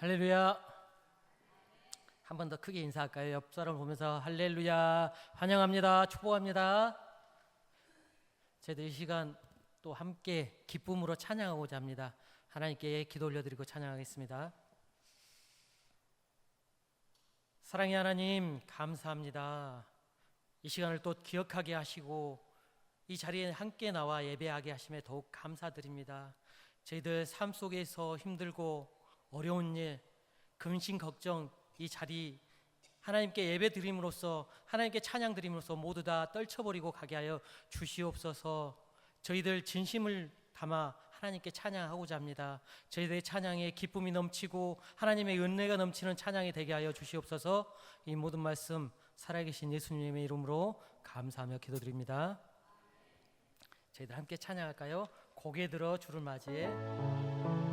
할렐루야. 한 번 더 크게 인사할까요? 옆 사람 보면서 할렐루야 환영합니다. 축복합니다. 저희들 이 시간 또 함께 기쁨으로 찬양하고자 합니다. 하나님께 기도 올려드리고 찬양하겠습니다. 사랑의 하나님 감사합니다. 이 시간을 또 기억하게 하시고 이 자리에 함께 나와 예배하게 하심에 더욱 감사드립니다. 저희들 삶 속에서 힘들고 어려운 일, 근심 걱정 이 자리 하나님께 예배 드림으로써 하나님께 찬양 드림으로써 모두 다 떨쳐버리고 가게 하여 주시옵소서. 저희들 진심을 담아 하나님께 찬양하고자 합니다. 저희들의 찬양에 기쁨이 넘치고 하나님의 은혜가 넘치는 찬양이 되게 하여 주시옵소서. 이 모든 말씀 살아계신 예수님의 이름으로 감사하며 기도드립니다. 저희들 함께 찬양할까요? 고개 들어 주를 맞이해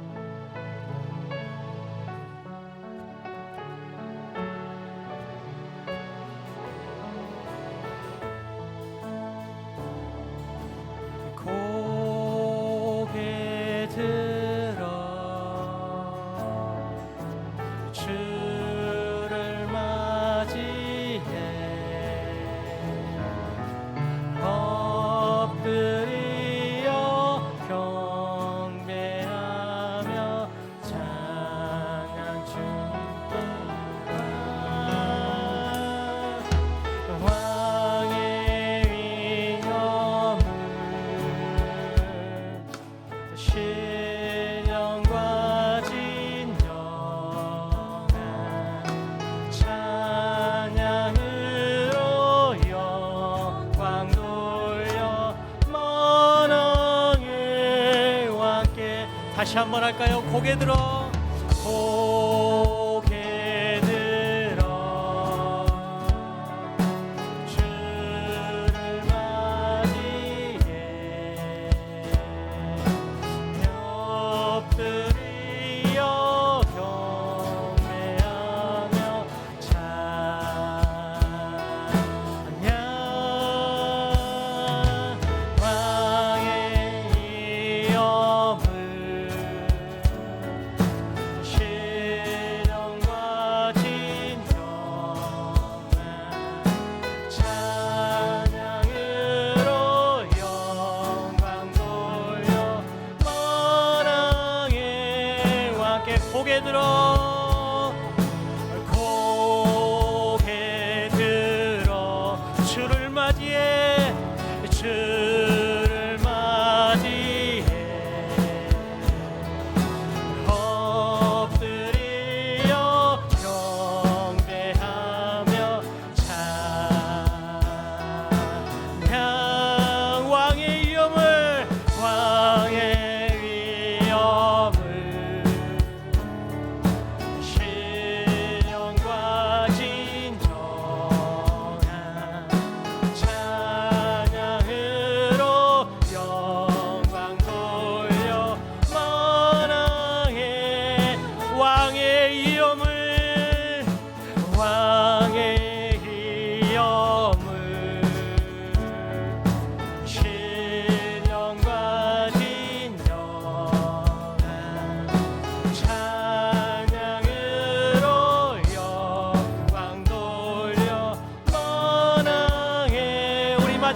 한번 할까요? 고개 들어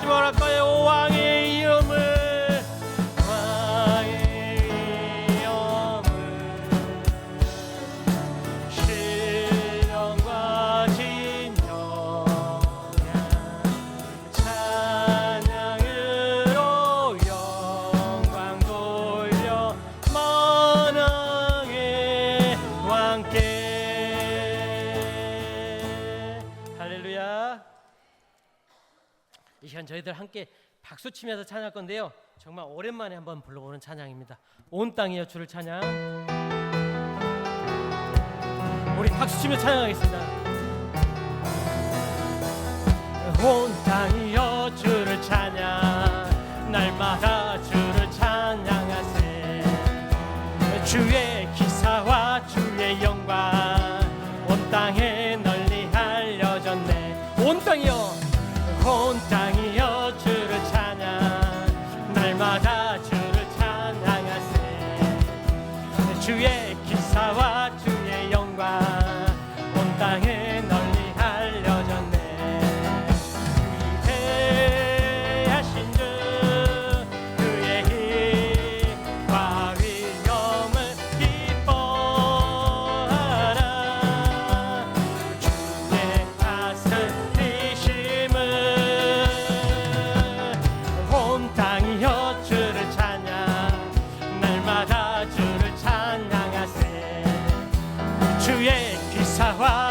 만왕의 우리 시간 저희들 함께 박수 치면서 찬양할 건데요. 정말 오랜만에 한번 불러보는 찬양입니다. 온 땅이여 주를 찬양. 우리 박수 치며 찬양하겠습니다. 온 땅이여 주를 찬양 주의 기사와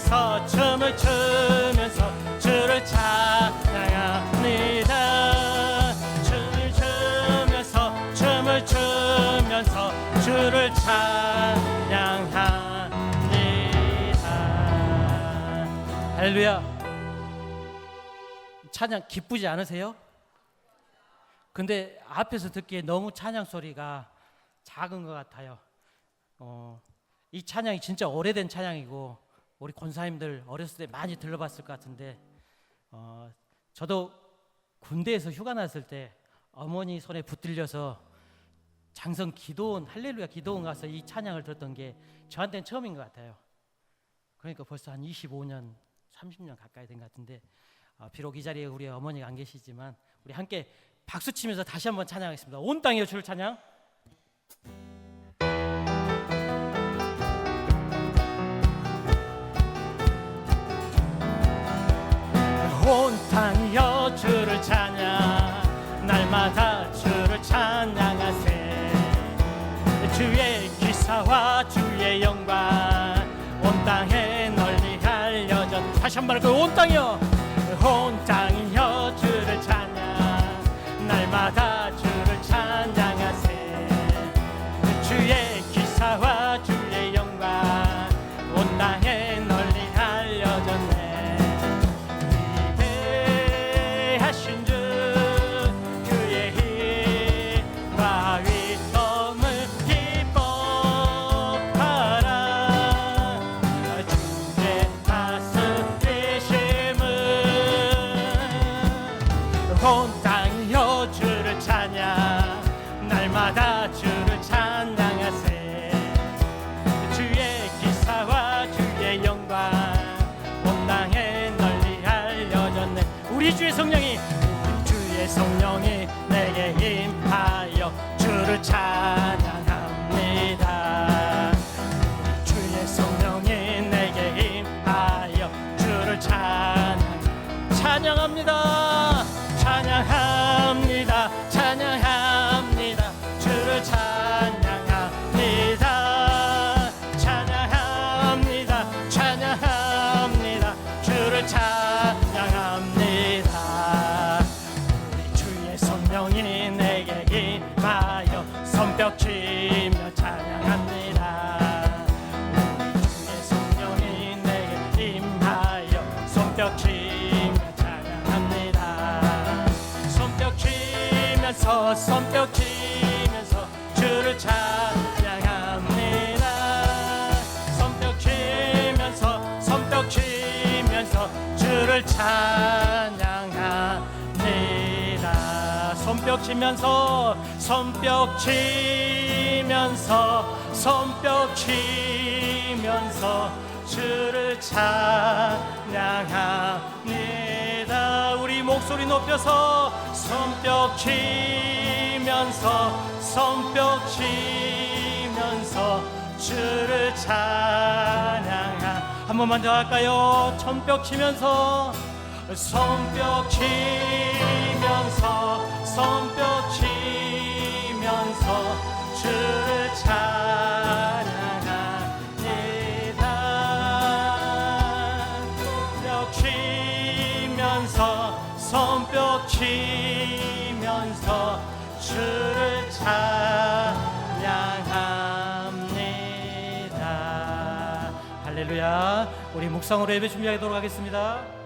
부르면서 춤을 추면서 주를 찾아야 합니다 춤을 추면서 춤을 추면서 주를 찬양합니다 할렐루야 찬양 기쁘지 않으세요? 근데 앞에서 듣기에 너무 찬양 소리가 작은 것 같아요. 어, 이 찬양이 진짜 오래된 찬양이고 우리 권사님들 어렸을 때 많이 들러봤을 것 같은데 어, 저도 군대에서 휴가 났을 때 어머니 손에 붙들려서 장성 기도원 할렐루야 기도원 가서 이 찬양을 들었던 게 저한테는 처음인 것 같아요. 그러니까 벌써 한 25년, 30년 가까이 된 것 같은데 어, 비록 이 자리에 우리 어머니가 안 계시지만 우리 함께 박수 치면서 다시 한번 찬양하겠습니다. 온 땅이여 주를 찬양. 다시 한 번 할까요? 그 온 땅이요 온 그 땅이요 주를 주를 찬양합니다. 손뼉 치면서 손뼉 치면서 손뼉 치면서 주를 찬양합니다. 우리 목소리 높여서 손뼉 치면서 손뼉 치면서 한 번만 더 할까요? 손뼉 치면서 손뼉 치면서 손뼉 치면서 주를 찬양합니다. 손뼉 치면서 손뼉 치면서 주를 찬양 할렐루야. 우리 묵상으로 예배 준비하도록 하겠습니다